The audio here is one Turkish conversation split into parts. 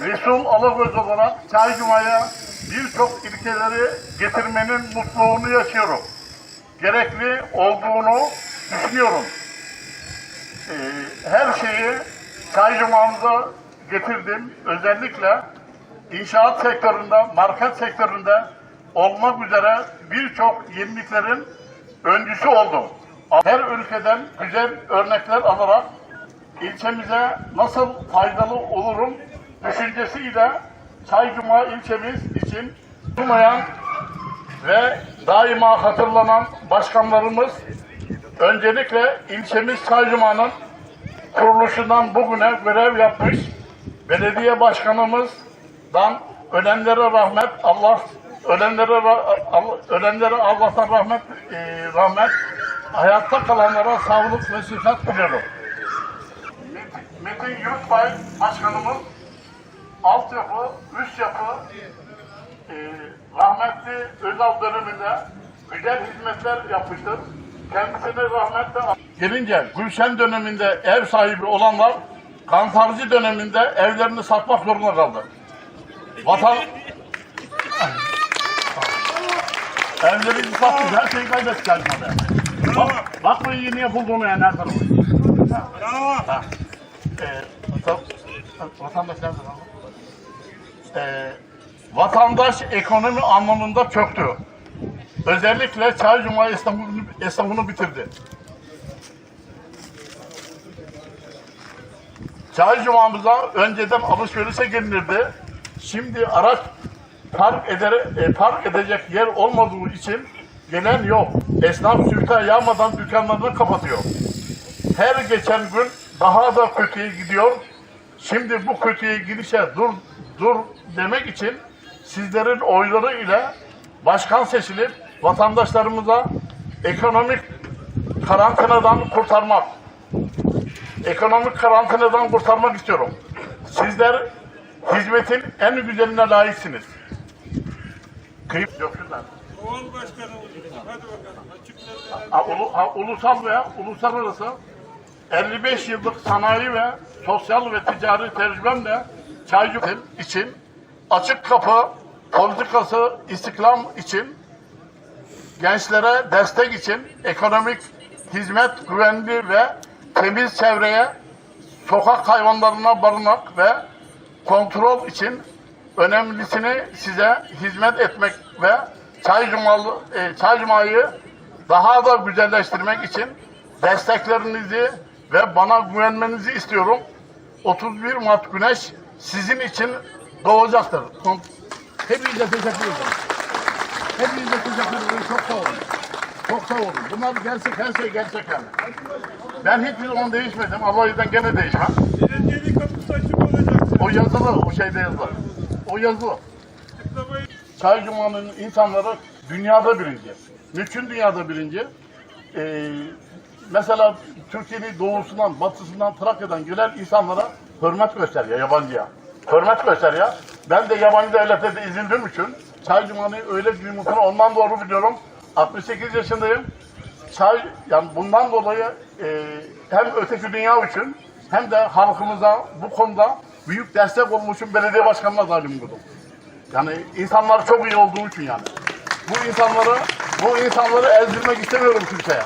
Resul Alagöz olarak Çaycuma'ya birçok ilkeleri getirmenin mutluluğunu yaşıyorum. Gerekli olduğunu düşünüyorum. Ee, her şeyi Çaycuma'mıza getirdim. Özellikle inşaat sektöründe, market sektöründe olmak üzere birçok yeniliklerin öncüsü oldum. Her ülkeden güzel örnekler alarak ilçemize nasıl faydalı olurum düşüncesiyle Çaycuma ilçemiz için durmayan ve daima hatırlanan başkanlarımız öncelikle ilçemiz Çaycuma'nın kuruluşundan bugüne görev yapmış belediye başkanımızdan ölenlere rahmet Allah ölenlere ölenlere Allah'tan rahmet e, rahmet hayatta kalanlara sağlık ve sıhhat diliyorum. Metin Yurtbay Başkanımız altyapı, üst yapı e, rahmetli Özal döneminde güzel hizmetler yapmıştır. Kendisine rahmetle gelince Gülşen döneminde ev sahibi olanlar Kantarcı döneminde evlerini satmak zorunda kaldı. Vatan Evleri sattık, her şeyi kaybettik Çalışmada. Bak, bakmayın yeni yapıldığını yani her tarafı. Bravo. Ha. Ee, vatan- vatandaş Ee, vatandaş ekonomi anlamında çöktü. Özellikle Çay Cuma esnafını, esnafını bitirdi. Çay Cuma'mıza önceden alışverişe gelinirdi. Şimdi araç park, eder, e, park edecek yer olmadığı için gelen yok. Esnaf sürte yağmadan dükkanlarını kapatıyor her geçen gün daha da kötüye gidiyor. Şimdi bu kötüye gidişe dur dur demek için sizlerin oyları ile başkan seçilip vatandaşlarımıza ekonomik karantinadan kurtarmak, ekonomik karantinadan kurtarmak istiyorum. Sizler hizmetin en güzeline layıksınız. Kıyıp yok şundan. Oğul başkanı olacak. Hadi bakalım. Ha, ulu- ha, ulusal veya uluslararası 55 yıllık sanayi ve sosyal ve ticari tecrübemle Çaycı için açık kapı politikası istiklal için gençlere destek için ekonomik hizmet güvenli ve temiz çevreye sokak hayvanlarına barınak ve kontrol için önemlisini size hizmet etmek ve Çay Cumalı, e, Çay Cuma'yı daha da güzelleştirmek için desteklerinizi ve bana güvenmenizi istiyorum. 31 Mart Güneş sizin için doğacaktır. Hepinize teşekkür ederim. Hepinize teşekkür ederim. Çok sağ olun. Çok sağ olun. Bunlar gerçek, her şey gerçek yani. Ben hiçbir zaman değişmedim. Allah yüzden gene değişmem. Açık olacak. O yazılı, o şeyde yazılı. O yazılı. Tıklamayı Çay Cuma'nın insanları dünyada birinci. Niçin dünyada birinci? Ee, mesela Türkiye'nin doğusundan, batısından, Trakya'dan gelen insanlara hürmet gösteriyor yabancıya. Hürmet gösteriyor. Ben de yabancı devlete de izildiğim için Çay Cuma'nın öyle bir yumurtunu ondan doğru biliyorum. 68 yaşındayım. Çay, yani bundan dolayı e, hem öteki dünya için hem de halkımıza bu konuda büyük destek olmuşum belediye başkanına zalim buldum. Yani insanlar çok iyi olduğu için yani. Bu insanları bu insanları ezdirmek istemiyorum kimseye.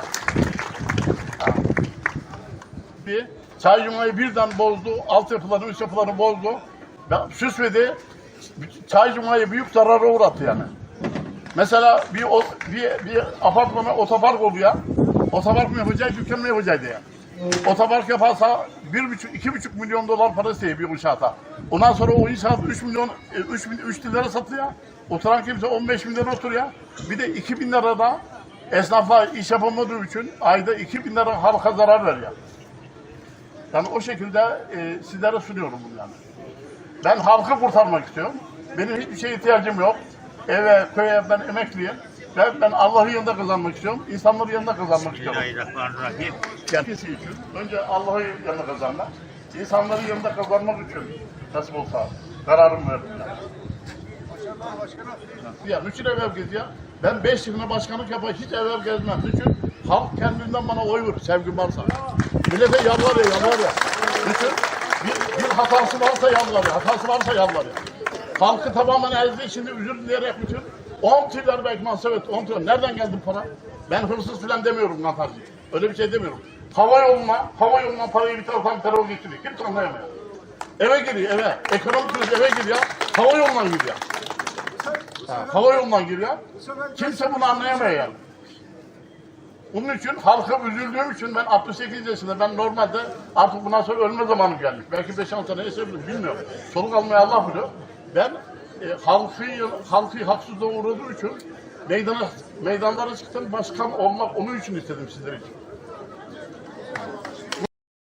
Bir çay cumayı birden bozdu, altyapıları, üst yapıları bozdu. Ve süsledi. Çay cumayı büyük zarara uğrattı yani. Mesela bir o- bir bir apartmana otopark oluyor. Otopark mı yapacak, dükkan mı yapacaktı yani. Otopark yaparsa bir buçuk, iki buçuk milyon dolar para istiyor bir inşaata. Ondan sonra o inşaat 3 milyon, e, 3 bin, 3 lira satıyor. Oturan kimse 15 bin lira oturuyor. Bir de 2 bin lira da esnaflar iş yapamadığı için ayda 2 bin lira halka zarar veriyor. Yani o şekilde e, sizlere sunuyorum bunu yani. Ben halkı kurtarmak istiyorum. Benim hiçbir şeye ihtiyacım yok. Eve, köye ben emekliyim. Ben, ben Allah'ın yanında kazanmak istiyorum. İnsanların yanında kazanmak istiyorum. Bismillahirrahmanirrahim. Kendisi için. Önce Allah'ın yanında kazanmak. İnsanların yanında kazanmak için nasip olsa kararımı verdim. Yani. Ya niçin ev ev geziyor? Ben beş yılına başkanlık yapar hiç ev gezmem. Niçin? Halk kendinden bana oy verir sevgim varsa. Millete yalvar ya yalvar ya. Niçin? bir, bir hatası varsa yalvarıyor. Hatası varsa yalvarıyor. Halkı tamamen ezdi. Şimdi özür dileyerek bütün 10 trilyon belki masraf etti. 10 trilyon. Nereden geldi para? Ben hırsız falan demiyorum Natarcı. Öyle bir şey demiyorum. Hava yoluna, hava yoluna parayı bir taraftan terör getiriyor. Kimse anlayamıyor. Eve giriyor eve. Ekonomik kriz eve giriyor. Hava yolundan giriyor. Ha, hava yolundan giriyor. Kimse bunu anlayamıyor yani. Bunun için halka üzüldüğüm için ben 68 yaşında ben normalde artık bundan sonra ölme zamanı gelmiş. Belki 5-6 sene yaşayabilirim bilmiyorum. Soluk almayı Allah biliyor. Ben e, halkı, halkı haksızlığa uğradığı için meydana, meydanlara çıktım başkan olmak onun için istedim sizler için.